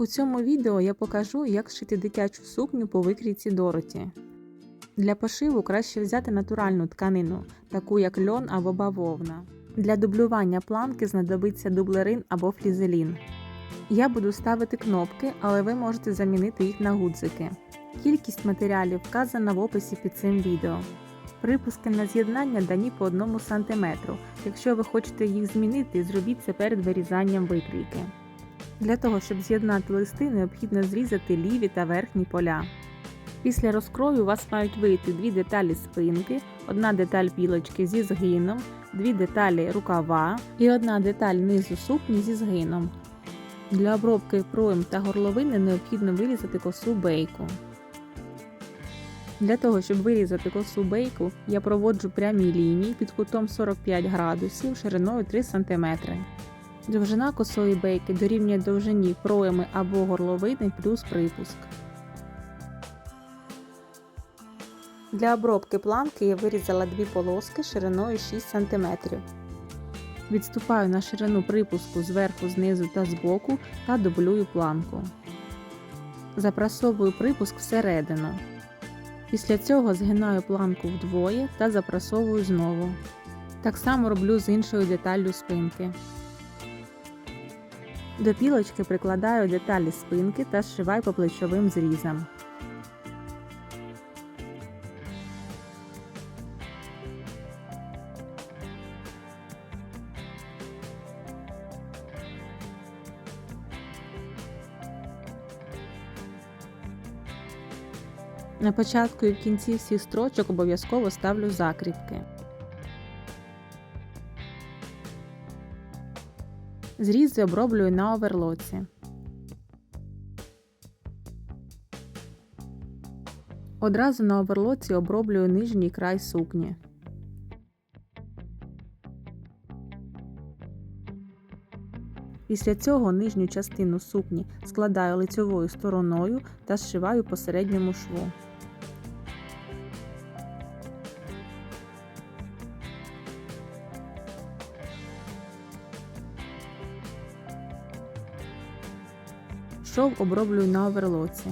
У цьому відео я покажу, як шити дитячу сукню по викрійці Дороті. Для пошиву краще взяти натуральну тканину, таку як льон або бавовна. Для дублювання планки знадобиться дублерин або флізелін. Я буду ставити кнопки, але ви можете замінити їх на гудзики. Кількість матеріалів вказана в описі під цим відео. Припуски на з'єднання дані по 1 см. Якщо ви хочете їх змінити, зробіть це перед вирізанням викрійки. Для того, щоб з'єднати листи, необхідно зрізати ліві та верхні поля. Після розкрою у вас мають вийти дві деталі спинки, одна деталь пілочки зі згином, дві деталі рукава і одна деталь низу сукні зі згином. Для обробки проєм та горловини необхідно вирізати косу бейку. Для того, щоб вирізати косу бейку, я проводжу прямі лінії під кутом 45 градусів шириною 3 см. Довжина косої бейки дорівнює довжині проеми або горловини плюс припуск. Для обробки планки я вирізала дві полоски шириною 6 см. Відступаю на ширину припуску зверху, знизу та збоку та дублюю планку. Запрасовую припуск всередину. Після цього згинаю планку вдвоє та запрасовую знову. Так само роблю з іншою деталлю спинки. До пілочки прикладаю деталі спинки та зшиваю по плечовим зрізам. На початку і в кінці всіх строчок обов'язково ставлю закріпки. Зрізи оброблюю на оверлоці. Одразу на оверлоці оброблюю нижній край сукні. Після цього нижню частину сукні складаю лицьовою стороною та зшиваю по середньому шву. Шов оброблюю на оверлоці.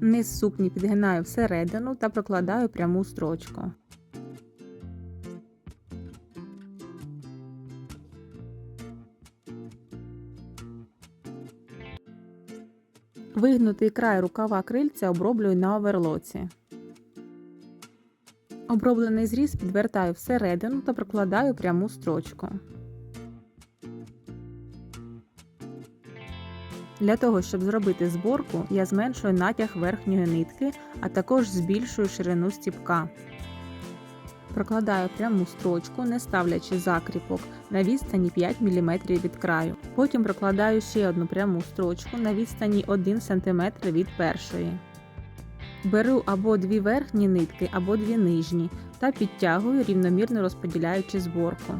Низ сукні підгинаю всередину та прокладаю пряму строчку. Вигнутий край рукава крильця оброблюю на оверлоці. Оброблений зріз підвертаю всередину та прокладаю пряму строчку. Для того, щоб зробити зборку, я зменшую натяг верхньої нитки, а також збільшую ширину стіпка. Прокладаю пряму строчку, не ставлячи закріпок на відстані 5 мм від краю. Потім прокладаю ще одну пряму строчку на відстані 1 см від першої. Беру або дві верхні нитки, або дві нижні та підтягую, рівномірно розподіляючи зборку.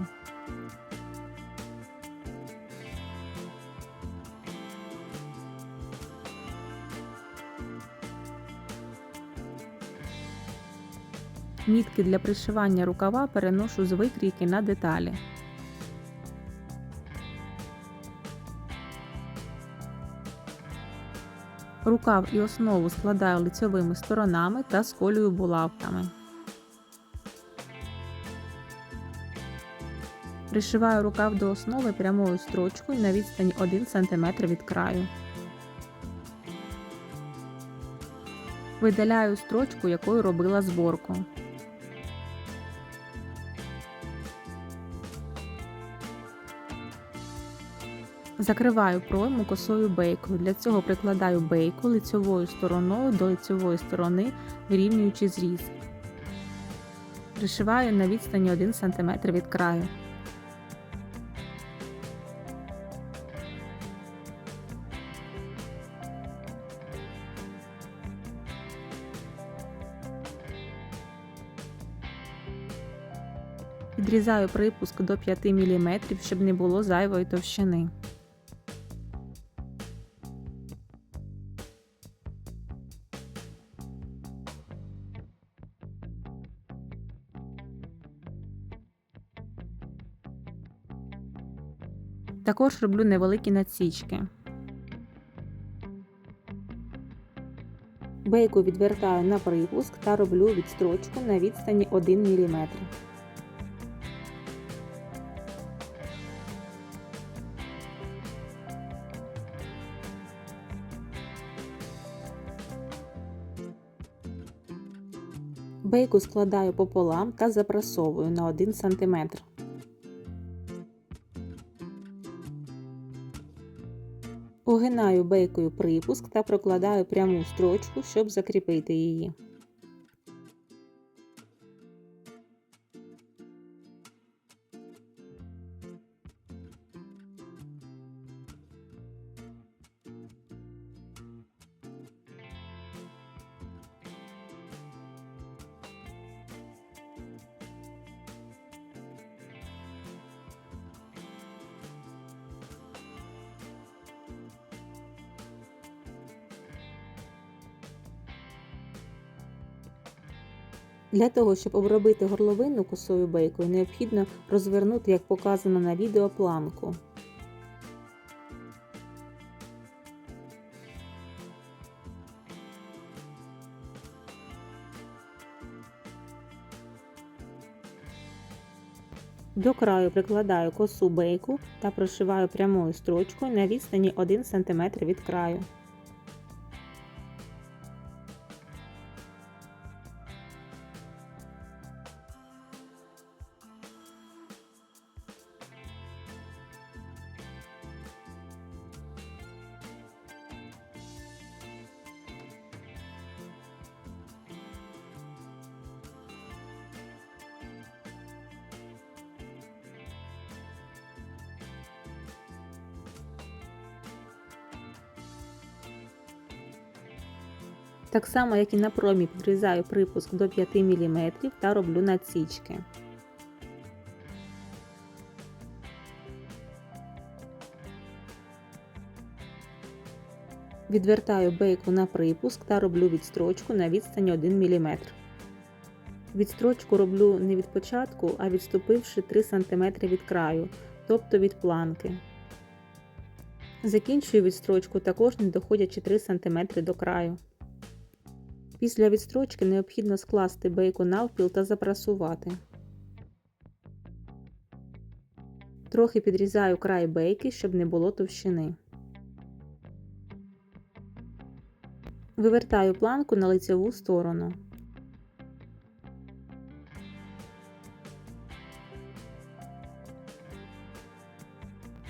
Мітки для пришивання рукава переношу з викрійки на деталі. Рукав і основу складаю лицьовими сторонами та сколюю булавками. Пришиваю рукав до основи прямою строчкою на відстані 1 см від краю. Видаляю строчку, якою робила зборку. Закриваю пройму косою бейкою. Для цього прикладаю бейку лицьовою стороною до лицьової сторони, вирівнюючи зріз. Пришиваю на відстані 1 см від краю. Відрізаю припуск до 5 мм, щоб не було зайвої товщини. Також роблю невеликі надсічки. Бейку відвертаю на припуск та роблю відстрочку на відстані 1 мм. Бейку складаю пополам та запрасовую на 1 см. Огинаю бейкою припуск та прокладаю пряму строчку, щоб закріпити її. Для того, щоб обробити горловину косою бейкою, необхідно розвернути, як показано на відео, планку. До краю прикладаю косу бейку та прошиваю прямою строчкою на відстані 1 см від краю. Так само, як і на промі, підрізаю припуск до 5 мм та роблю надсічки. Відвертаю бейку на припуск та роблю відстрочку на відстані 1 мм. Відстрочку роблю не від початку, а відступивши 3 см від краю, тобто від планки. Закінчую відстрочку також не доходячи 3 см до краю. Після відстрочки необхідно скласти бейку навпіл та запрасувати. Трохи підрізаю край бейки, щоб не було товщини. Вивертаю планку на лицеву сторону.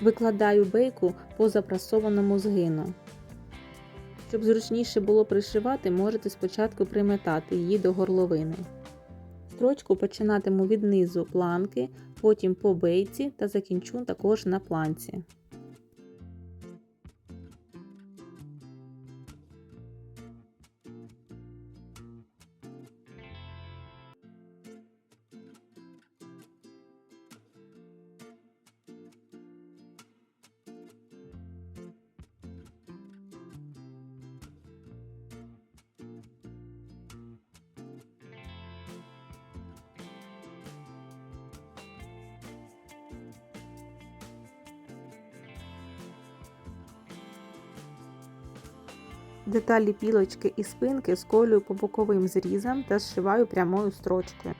Викладаю бейку по запрасованому згину. Щоб зручніше було пришивати, можете спочатку приметати її до горловини. Строчку починатиму від низу планки, потім по бейці та закінчу також на планці. Деталі пілочки і спинки сколюю по боковим зрізам та зшиваю прямою строчкою.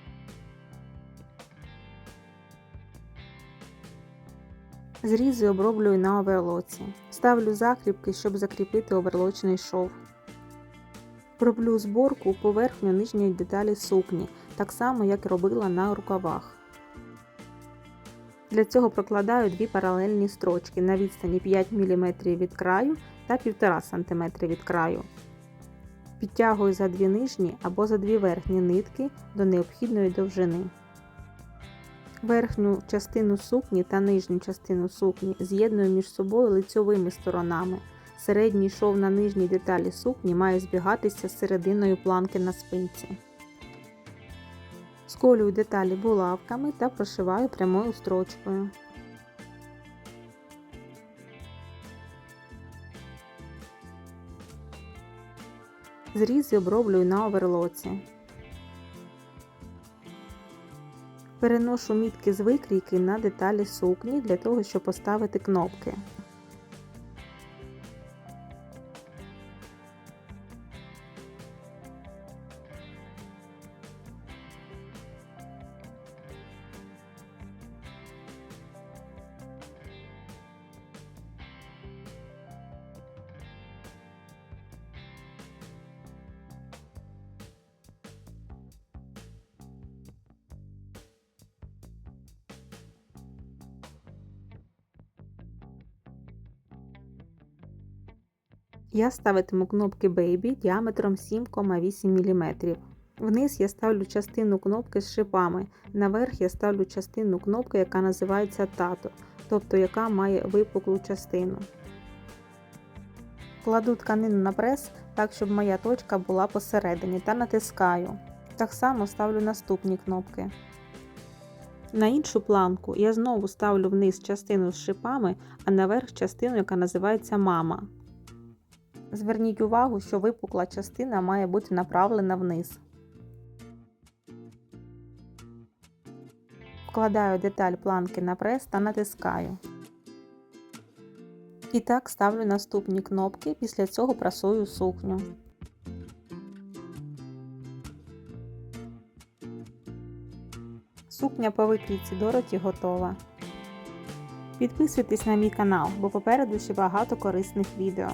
Зрізи оброблюю на оверлоці. Ставлю закріпки, щоб закріпити оверлочний шов. Роблю зборку поверхню нижньої деталі сукні, так само як робила на рукавах. Для цього прокладаю дві паралельні строчки на відстані 5 мм від краю та 1,5 см від краю. Підтягую за дві нижні або за дві верхні нитки до необхідної довжини. Верхню частину сукні та нижню частину сукні з'єдную між собою лицьовими сторонами. Середній шов на нижній деталі сукні має збігатися з серединою планки на спинці. Сколюю деталі булавками та прошиваю прямою строчкою. Зрізи оброблюю на оверлоці. Переношу мітки з викрійки на деталі сукні для того, щоб поставити кнопки. Я ставитиму кнопки Baby діаметром 7,8 мм. Вниз я ставлю частину кнопки з шипами. Наверх я ставлю частину кнопки, яка називається тато, тобто яка має випуклу частину. Кладу тканину на прес так, щоб моя точка була посередині та натискаю. Так само ставлю наступні кнопки. На іншу планку я знову ставлю вниз частину з шипами, а наверх частину, яка називається мама. Зверніть увагу, що випукла частина має бути направлена вниз. Вкладаю деталь планки на прес та натискаю. І так ставлю наступні кнопки, після цього прасую сукню. Сукня по викрійці Дороті готова. Підписуйтесь на мій канал, бо попереду ще багато корисних відео.